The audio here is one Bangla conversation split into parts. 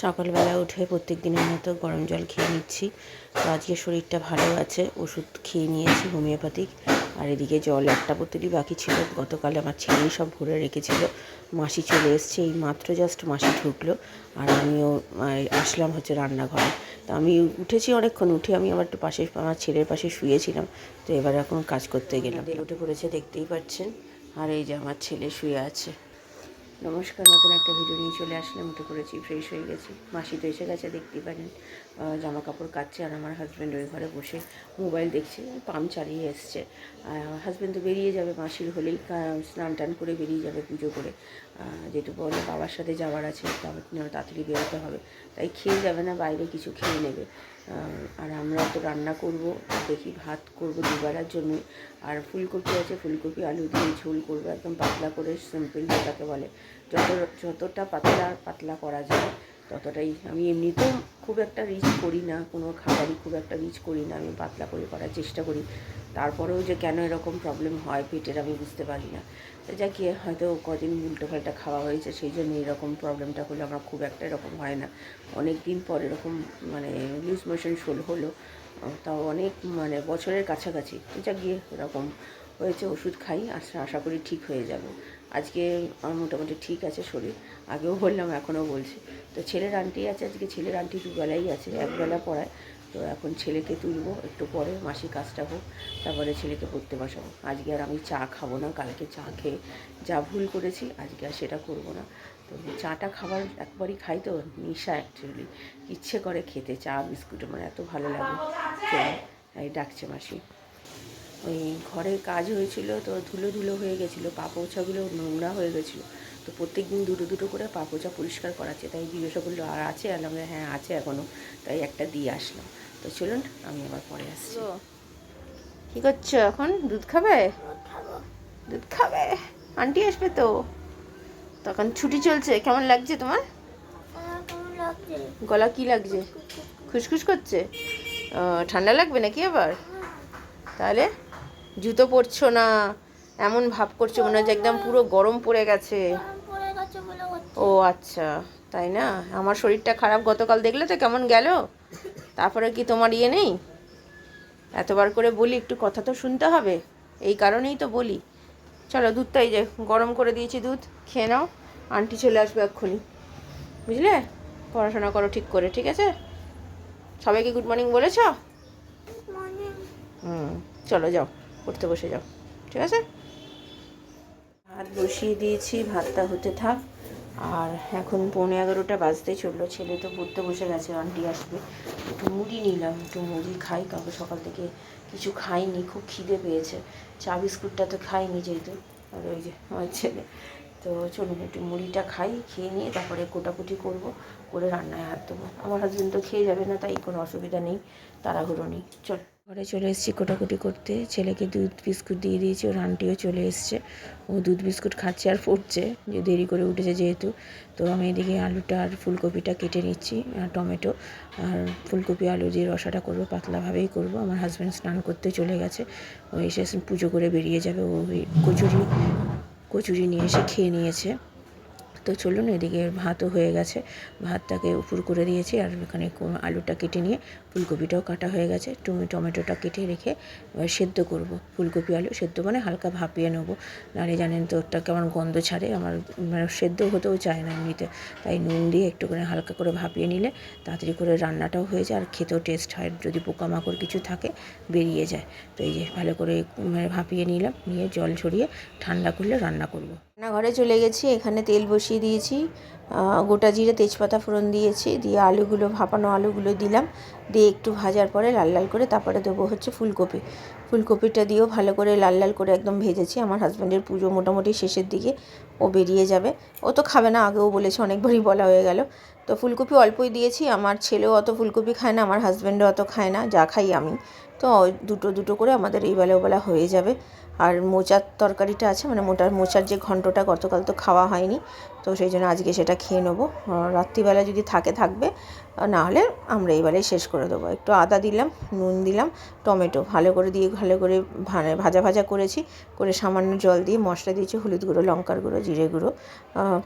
সকালবেলা উঠে প্রত্যেক দিনের মতো গরম জল খেয়ে নিচ্ছি। তো আজকে শরীরটা ভালো আছে, ওষুধ খেয়ে নিয়েছি, হোমিওপ্যাথিক। আর এদিকে জল একটা বোতলই বাকি ছিল। গতকাল আমার ছেলেই সব ভরে রেখেছিল। মাসি চলে এসছে, এই মাত্র জাস্ট মাসি ঢুকলো। আর আমিও আসলাম হচ্ছে রান্নাঘরে। তো আমি উঠেছি অনেকক্ষণ, উঠে আমি আমার একটু পাশে আমার ছেলের পাশে শুয়েছিলাম। তো এবার এখন কাজ করতে গেলাম। উঠে পড়েছে, দেখতেই পাচ্ছেন। আর এই যে আমার ছেলে শুয়ে আছে। নমস্কার, নতুন একটা ভিডিও নিয়ে চলে আসলে মতো করেছি ফ্রেশ হয়ে গেছি। মাসি তো এসে গেছে, দেখতেই পারেন। জামা কাপড় কাটছে আর আমার হাজব্যান্ড ওই ঘরে বসে মোবাইল দেখছে, পাম্প চালিয়ে এসছে। হাজব্যান্ড তো বেরিয়ে যাবে, মাসির হলেই স্নান টান করে বেরিয়ে যাবে পুজো করে। যেটুকু বলে বাবার সাথে যাওয়ার আছে তাড়াতাড়ি বেরোতে হবে। তাই খেয়ে যাবে না, বাইরে কিছু খেয়ে নেবে। আর আমরা তো রান্না করব, দেখি ভাত করব দুবেলার জন্য আর ফুলকপি আছে, ফুলকপি, আলু দিয়ে ঝোল করব, একদম পাতলা করে সিম্পল যেটাকে বলে। যত, যতটা পাতলা পাতলা করা যায় ততটাই। আমি এমনিতেও খুব একটা রিচ করি না, কোনো খাবারই খুব একটা রিচ করি না, আমি পাতলা করে করার চেষ্টা করি। তারপরেও যে কেন এরকম প্রবলেম হয় পেটের আমি বুঝতে পারি না। যা কি হয়তো কদিন উল্টো পাল্টা খাওয়া হয়েছে, সেই জন্য এরকম প্রবলেমটা হলো, আমার খুব একটা এরকম হয় না। অনেক দিন পর এরকম মানে লুজ মোশন শোল হলো, তাও অনেক মানে বছরের কাছাকাছি। যা গিয়ে এরকম হয়েছে, ওষুধ খাই, আশা আশা করি ঠিক হয়ে যাবে। আজকে আমার মোটামুটি ঠিক আছে শরীর। আগেও বললাম, এখনও বলছি। তো ছেলের আন্টি আছে আজকে, ছেলের আন্টি দুবেলাই আছে, একবেলা পড়ায়। তো এখন ছেলেকে তুলবো, একটু পরে মাসি কাজটা হোক, তারপরে ছেলেকে পড়তে বসাবো। আজকে আর আমি চা খাব না, কালকে চা খেয়ে যা ভুল করেছি, আজকে আর সেটা করব না। তো চাটা খাবার একবারই খাই তো, নিশা অ্যাকচুয়ালি ইচ্ছে করে খেতে, চা, বিস্কুট মানে এত ভালো লাগে। এই ডাকছে মাসি। ওই ঘরের কাজ হয়েছিল তো ধুলো ধুলো হয়ে গেছিল পা পোছাগুলো নোংরা হয়ে গেছিল। তো প্রত্যেক দিন দুটো দুটো করে পা পোছা পরিষ্কার করাচ্ছে তাই জিজ্ঞাসা করল আর আছে? আলাম হ্যাঁ আছে এখনও তাই একটা দিয়ে আসলাম। তো চলুন আমি আবার পরে আসছি। কী করছ এখন? দুধ খাবে? দুধ খাবে? আন্টি আসবে তো? তখন ছুটি চলছে কেমন লাগছে তোমার? গলা কি লাগছে? খুসখুস করছে? ঠান্ডা লাগবে নাকি আবার? তাহলে? জুতো পরছো না? এমন ভাব করছ মনে হচ্ছে একদম পুরো গরম পড়ে গেছে। ও আচ্ছা তাই না? আমার শরীরটা খারাপ গতকাল দেখলে তো কেমন গেল? তারপরে কি তোমার ইয়ে নেই? এতবার করে বলি একটু কথা তো শুনতে হবে। এই কারণেই তো বলি। চলো দুধটাই যে গরম করে দিয়েছি দুধ খেয়ে নাও। আন্টি চলে আসবে এক্ষুনি। বুঝলে? পড়াশোনা করো ঠিক করে ঠিক আছে? সবাইকে গুড মর্নিং বলেছ? হুম চলো যাও। পড়তে বসে যাও, ঠিক আছে? ভাত বসিয়ে দিয়েছি, ভাতটা হতে থাক। আর এখন পৌনে এগারোটা বাজতে চলল, ছেলে তো পড়তে বসে গেছে, আন্টি আসবে। একটু মুড়ি নিলাম, একটু মুড়ি খাই কাউকে সকাল থেকে কিছু খাইনি, খুব খিদে পেয়েছে। চা বিস্কুটটা তো খাইনি যেহেতু, আর ওই যে আমার ছেলে। তো চলুন, একটু মুড়িটা খাই, খেয়ে নিয়ে তারপরে কোটাকুটি করব, করে রান্নায় হাত দেবো। আমার হাজবেন্ড তো খেয়ে যাবে না, তাই কোনো অসুবিধা নেই, তাড়াহুড়ো নেই। চল। ঘরে চলে এসেছি কোটাকুটি করতে। ছেলেকে দুধ বিস্কুট দিয়ে দিয়েছি, ওর আন্টিও চলে এসছে। ও দুধ বিস্কুট খাচ্ছে আর পড়ছে যে দেরি করে উঠেছে যেহেতু। তো আমি এদিকে আলুটা আর ফুলকপিটা কেটে নিচ্ছি, আর টমেটো। আর ফুলকপি আলু দিয়ে রসাটা করব, পাতলাভাবেই করব। আমার হাজব্যান্ড স্নান করতে চলে গেছে। ও এসে পুজো করে বেরিয়ে যাবে। ও কচুরি কচুরি নিয়ে এসে খেয়ে নিয়েছে। তো চলুন এদিকে ভাতও হয়ে গেছে। ভাতটাকে উপর করে দিয়েছি আর এখানে আলুটা কেটে নিয়ে ফুলকপিটাও কাটা হয়ে গেছে। টমি টমেটোটা কেটে রেখে এবার সেদ্ধ করব। ফুলকপি আলু সেদ্ধ মানে হালকা ভাপিয়ে নেব। নাহলে জানেন তো ওটা কেমন গন্ধ ছাড়ে, আমার মানে সেদ্ধ হতেও চায় না এমনিতে। তাই নুন দিয়ে একটু করে হালকা করে ভাপিয়ে নিলে তাড়াতাড়ি করে রান্নাটাও হয়ে যায় আর খেতেও টেস্ট হয়। যদি পোকামাকড় কিছু থাকে বেরিয়ে যায়। তো এই যে ভালো করে মানে ভাপিয়ে নিলাম, নিয়ে জল ছড়িয়ে ঠান্ডা করলে রান্না করব। রান্নাঘরে চলে গেছি, এখানে তেল বসিয়ে দিয়েছি। গোটা জিরে তেজপাতা ফোড়ন দিয়েছি, দিয়ে আলুগুলো, ভাপানো আলুগুলো দিলাম। দিয়ে একটু ভাজার পরে লাল লাল করে তারপরে দেবো হচ্ছে ফুলকপি। ফুলকপিটা দিয়েও ভালো করে লাল লাল করে একদম ভেজেছি। আমার হাজব্যান্ডের পুজো মোটামুটি শেষের দিকে ও বেরিয়ে যাবে। ও তো খাবে না, আগেও বলেছে, অনেকবারই বলা হয়ে গেল। তো ফুলকপি অল্পই দিয়েছি, আমার ছেলেও অত ফুলকপি খায় না, আমার হাজব্যান্ডও অত খায় না, যা খাই আমি। তো দুটো দুটো করে আমাদের এই বেলা হয়ে যাবে। আর মোচার তরকারিটা আছে মানে মোটার মোচার যে ঘন্টটা গতকাল তো খাওয়া হয়নি, তো সেই জন্য আজকে সেটা খেয়ে নেব। রাত্রিবেলা যদি থাকে, থাকবে আর না হলে আমরা এবারে শেষ করে দেবো। একটু আদা দিলাম, নুন দিলাম, টমেটো ভালো করে দিয়ে ভালো করে ভাজা ভাজা করেছি। করে সামান্য জল দিয়ে মশলা দিয়েছি, হলুদ গুঁড়ো, লঙ্কার গুঁড়ো, জিরে গুঁড়ো।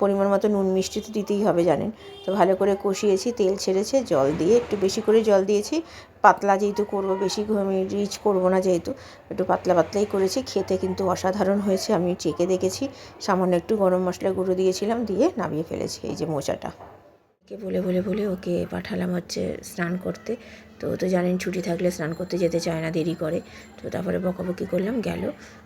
পরিমাণ মতো নুন মিষ্টি তো দিতেই হবে জানেন। তো ভালো করে কষিয়েছি, তেল ছেড়েছে, জল দিয়ে একটু বেশি করে জল দিয়েছি। পাতলা যেহেতু করব, বেশি রিচ করব না যেহেতু, একটু পাতলা পাতলাই করেছি। খেতে কিন্তু অসাধারণ হয়েছে, আমি চেকে দেখেছি। সামান্য একটু গরম মশলা গুঁড়ো দিয়েছিলাম, দিয়ে নামিয়ে ফেলেছি এই যে মোচাটা। কে বলে বলে বলে ওকে পাঠালাম হচ্ছে স্নান করতে। তো তো জানেন ছুটি থাকলে স্নান করতে যেতে চায় না, দেরি করে। তো তারপরে বকাবকি করলাম, গেল।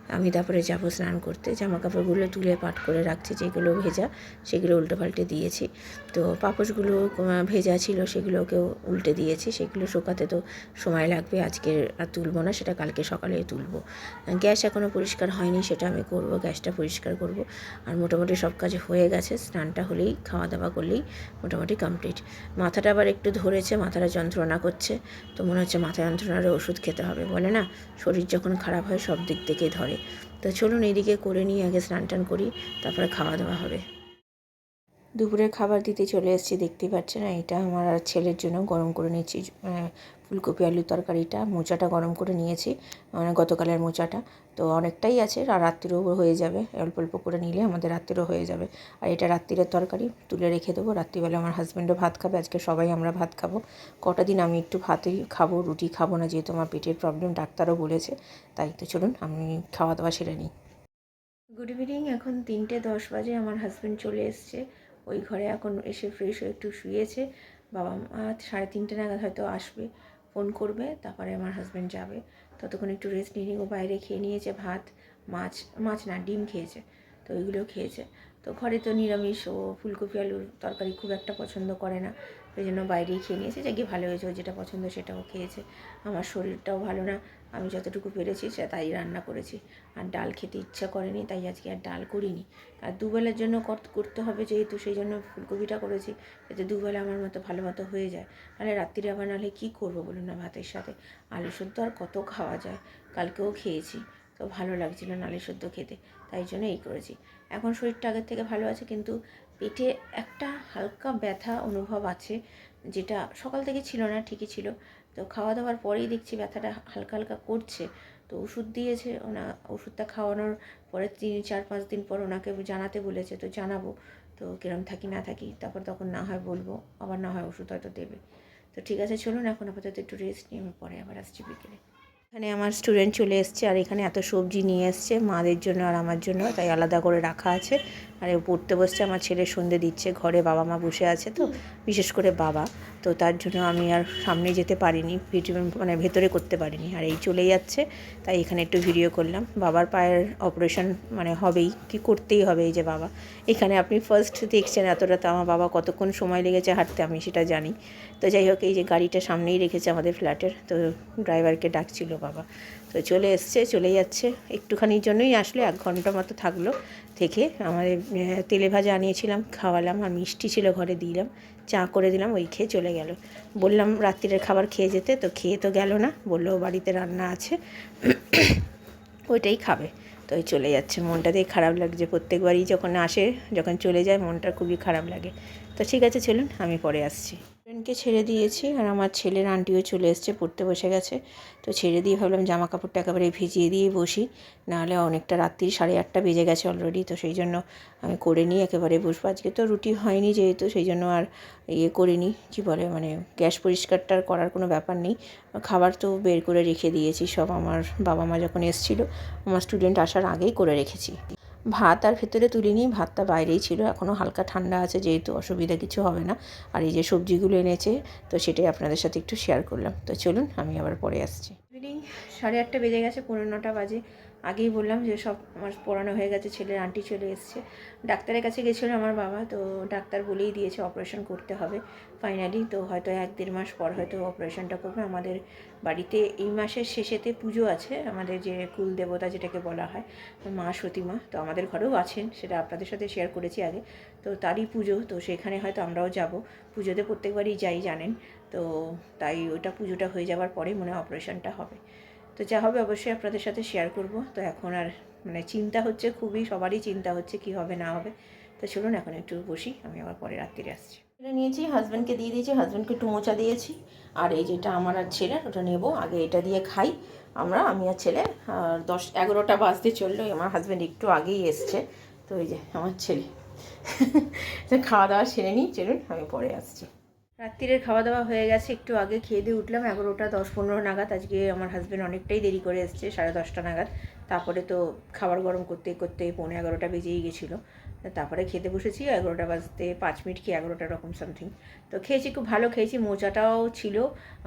আমি তারপরে যাব স্নান করতে। জামা কাপড়গুলো তুলে পাট করে রাখছি, যেগুলো ভেজা, সেগুলো উল্টো পাল্টে দিয়েছি। তো পাপোশগুলো ভেজা ছিল, সেগুলোকেও উল্টে দিয়েছি। সেগুলো শুকাতে তো সময় লাগবে, আজকে আর তুলবো না, সেটা কালকে সকালে তুলবো। গ্যাস এখনও পরিষ্কার হয়নি, সেটা আমি করব, গ্যাসটা পরিষ্কার করব। আর মোটামুটি সব কাজ হয়ে গেছে, স্নানটা হলেই, খাওয়া দাওয়া করলেই মোটামুটি কমপ্লিট। মাথাটা আবার একটু ধরেছে, মাথাটা যন্ত্রণা করছে। তো মনে হচ্ছে মাথা যন্ত্রণার ওষুধ খেতে হবে, বলে না? শরীর যখন খারাপ হয় সব দিক থেকেই ধরে। তো চলুন এদিকে করে নিয়ে আগে স্নান টান করি, তারপরে খাওয়া দাওয়া হবে। দুপুরের খাবার দিতে চলে এসেছি, দেখতেই পাচ্ছেন। এটা আমার ছেলের জন্য গরম করে নিয়েছি ফুলকপি, আলুর তরকারিটা। মোচাটা গরম করে নিয়েছি মানে গতকালের মোচাটা। তো অনেকটাই আছে, আর রাত্রিরেও হয়ে যাবে। অল্প অল্প করে নিলে আমাদের রাত্রিরেও হয়ে যাবে। আর এটা রাত্রিরের তরকারি, তুলে রেখে দেবো। রাত্রিবেলা আমার হাজব্যান্ডও ভাত খাবে, আজকে সবাই আমরা ভাত খাব। কটা দিন আমি একটু ভাতই খাব, রুটি খাব না, যেহেতু আমার পেটের প্রবলেম ডাক্তারও বলেছে। তাই তো চলুন, আমি খাওয়া দাওয়া সেরে নিই। গুড ইভিনিং এখন তিনটে দশ বাজে, আমার হাজব্যান্ড চলে এসছে। ওই ঘরে এখন এসে ফ্রেশ হয়ে একটু শুয়েছে। বাবা মা সাড়ে তিনটে নাগাদ হয়তো আসবে ফোন করবে, তারপরে আমার হাজব্যান্ড যাবে। ততক্ষণ একটু রেস্ট নিয়ে। ও বাইরে খেয়ে নিয়েছে ভাত, মাছ মাছ না, ডিম খেয়েছে, তো ওইগুলো খেয়েছে। তো ঘরে তো নিরামিষ, ও ফুলকপি, আলুর তরকারি খুব একটা পছন্দ করে না। ওই জন্য বাইরেই খেয়ে নিয়েছে, যে গিয়ে ভালো হয়েছে ওর যেটা পছন্দ সেটাও খেয়েছে। আমার শরীরটাও ভালো না আমি যতটুকু পেরেছি সে তাই রান্না করেছি। আর ডাল খেতে ইচ্ছা করেনি, তাই আজকে আর ডাল করিনি। আর দুবেলার জন্য কর- করতে হবে যেহেতু, সেই জন্য ফুলকপিটা করেছি যাতে দুবেলা আমার মতো ভালো মতো হয়ে যায়। তাহলে রাত্রিরে আবার নাহলে কী করব বলুন না ভাতের সাথে? আলু সেদ্ধ আর কত খাওয়া যায়? কালকেও খেয়েছি, তো ভালো লাগছিল না আলু সেদ্ধ খেতে, তাই জন্য এই করেছি। এখন শরীরটা আগের থেকে ভালো আছে, কিন্তু পেটে একটা হালকা ব্যথা অনুভব আছে, যেটা সকাল থেকে ছিল না, ঠিকই ছিল। তো খাওয়া দাওয়ার পরেই দেখছি ব্যথাটা হালকা হালকা করছে। তো ওষুধ দিয়েছে ওনা, ওষুধটা খাওয়ানোর পরে তিন, চার, পাঁচ দিন পর ওনাকে জানাতে বলেছে, তো জানাব, তো কিরম থাকি, না থাকি, তারপর তখন না হয় বলব, আবার না হয় ওষুধ হয়তো দেবে। তো ঠিক আছে, চলুন এখন আপাতত একটু রেস্ট নিয়ে আমি পরে আবার আসছি বিকেলে। এখানে আমার স্টুডেন্ট চলে এসছে, আর এখানে এত সবজি নিয়ে এসছে, মাদের জন্য আর আমার জন্য, তাই আলাদা করে রাখা আছে। আর পড়তে বসছে আমার ছেলে সন্ধে দিচ্ছে ঘরে বাবা মা বসে আছে তো বিশেষ করে বাবা। তো তার জন্য আমি আর সামনে যেতে পারিনি ভিডিও মানে ভেতরে করতে পারিনি। আর এই চলে যাচ্ছে তাই এখানে একটু ভিডিও করলাম। বাবার পায়ের অপারেশন মানে হবেই কি করতেই হবে এই যে বাবা। এখানে আপনি ফার্স্ট দেখছেন এতটা তো আমার বাবা কতক্ষণ সময় লেগেছে হাঁটতে আমি সেটা জানি। তো যাই হোক এই যে গাড়িটা সামনেই রেখেছে আমাদের ফ্ল্যাটের তো ড্রাইভারকে ডাকছিল বাবা। তো চলে এসছে চলে যাচ্ছে। একটুখানির জন্যই আসলে এক ঘণ্টা মতো থাকল। থেকে আমাদের তেলে ভাজা আনিয়েছিলাম, খাওয়ালাম আর মিষ্টি ছিল ঘরে দিলাম, চা করে দিলাম, ওই খেয়ে চলে গেল। বললাম রাত্রিরের খাবার খেয়ে যেতে, তো খেয়ে তো গেল না, বলল বাড়িতে রান্না আছে, ওইটাই খাবে। তো ওই চলে যাচ্ছে মনটাতেই খারাপ লাগছে প্রত্যেকবারই যখন আসে, যখন চলে যায়, মনটা খুবই খারাপ লাগে। তো ঠিক আছে, চলুন আমি পরে আসছি। ফ্রেন্ডকে ছেড়ে দিয়েছি আর আমার ছেলের আন্টিও চলে এসছে, পড়তে বসে গেছে। তো ছেড়ে দিয়ে ভাবলাম জামা কাপড়টা একেবারে ভিজিয়ে দিয়ে বসি। নাহলে অনেকটা রাত্রি, সাড়ে আটটা বেজে গেছে অলরেডি তো সেই জন্য আমি করে নিই, একেবারে বসবো। আজকে তো রুটি হয়নি যেহেতু, সেই জন্য আর ইয়ে করিনি কী বলে মানে গ্যাস পরিষ্কারটা আর করার কোনো ব্যাপার নেই। খাবার তো বের করে রেখে দিয়েছি, সব আমার বাবা মা যখন এসেছিল, আমার স্টুডেন্ট আসার আগেই করে রেখেছি। ভাত আর ভেতরে তুলিনি ভাতটা বাইরেই ছিল। এখনও হালকা ঠান্ডা আছে, যেহেতু অসুবিধা কিছু হবে না। আর এই যে সবজিগুলো এনেছে, তো সেটাই আপনাদের সাথে একটু শেয়ার করলাম। তো চলুন, আমি আবার পরে আসছি। ইভিনিং সাড়ে আটটা বেজে গেছে পনেরো নটা বাজে। আগেই বললাম যে সব আমার পড়ানো হয়ে গেছে, ছেলের আন্টি চলে এসছে। ডাক্তারের কাছে গেছিল আমার বাবা, তো ডাক্তার বলেই দিয়েছে অপারেশন করতে হবে। ফাইনালি তো হয়তো এক দেড় মাস পর হয়তো অপারেশনটা করবে। আমাদের বাড়িতে এই মাসের শেষেতে পুজো আছে, আমাদের যে কুল দেবতা যেটাকে বলা হয়, মা সতীমা, তো আমাদের ঘরেও আছেন, সেটা আপনাদের সাথে শেয়ার করেছি আগে। তো তারই পুজো, তো সেখানে হয়তো আমরাও যাব। পুজোতে প্রত্যেকবারই যাই জানেন, তো তাই ওটা পুজোটা হয়ে যাওয়ার পরেই মনে হয় অপারেশনটা হবে। তো যা হবে অবশ্যই আপনাদের সাথে শেয়ার করব। তো এখন আর মানে চিন্তা হচ্ছে, খুবই সবারই চিন্তা হচ্ছে কি হবে, না হবে। তো চলুন এখন একটু বসি, আমি আবার পরে রাত্রিরে আসছি। এটা নিয়েছি হাজব্যান্ডকে দিয়ে দিয়েছি হাজব্যান্ডকে একটু মোচা দিয়েছি। আর এই যেটা আমার আর ছেলে ওটা নেব, আগে এটা দিয়ে খাই। আমরা, আমি আর ছেলে, আর দশ, এগারোটা বাজতে চলল, আমার হাজব্যান্ড একটু আগেই এসছে। তো এই যে, আমার ছেলে। খাওয়া দাওয়া সেরে নিই, চলুন, আমি পরে আসছি। রাত্রিরের খাওয়া দাওয়া হয়ে গেছে, একটু আগে খেয়ে দিয়ে উঠলাম। এগারোটা দশ পনেরো নাগাদ। আজকে আমার হাজব্যান্ড অনেকটাই দেরি করে এসছে, সাড়ে দশটা নাগাদ। তারপরে তো খাবার গরম করতে করতে পৌনে এগারোটা বেজেই গেছিল। তারপরে খেতে বসেছি এগারোটা বাজতে পাঁচ মিনিট কি এগারোটা রকম সামথিং তো খেয়েছি খুব ভালো খেয়েছি মোচাটাও ছিল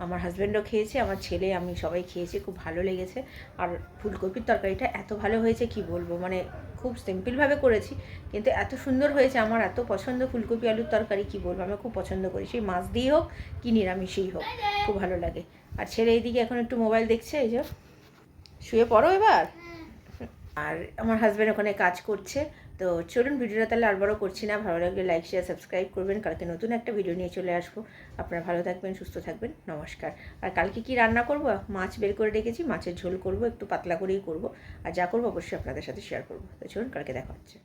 আমার হাজব্যান্ডও খেয়েছে আমার ছেলে আমি সবাই খেয়েছি খুব ভালো লেগেছে। আর ফুলকপির তরকারিটা এত ভালো হয়েছে কি বলব মানে খুব সিম্পলভাবে করেছি কিন্তু এত সুন্দর হয়েছে আমার এত পছন্দ ফুলকপি আলুর তরকারি কি বলব আমি খুব পছন্দ করি সেই মাছ দিয়েই হোক কি নিরামিষেই হোক খুব ভালো লাগে। আর ছেলে এইদিকে এখন একটু মোবাইল দেখছে এই যে শুয়ে পড়ো এবার। আর আমার হাজব্যান্ড ওখানে কাজ করছে তো চলুন ভিডিওটা তাহলে আর বড়ো করছি না। ভালো লাগলে লাইক শেয়ার সাবস্ক্রাইব করবেন। কালকে নতুন একটা ভিডিও নিয়ে চলে আসব। আপনারা ভালো থাকবেন, সুস্থ থাকবেন। নমস্কার। আর কালকে কি রান্না করব? মাছ বের করে রেখেছি, মাছের ঝোল করব, একটু পাতলা করেই করব। আর যা করব অবশ্যই আপনাদের সাথে শেয়ার করব। তো চলুন কালকে দেখা হচ্ছে।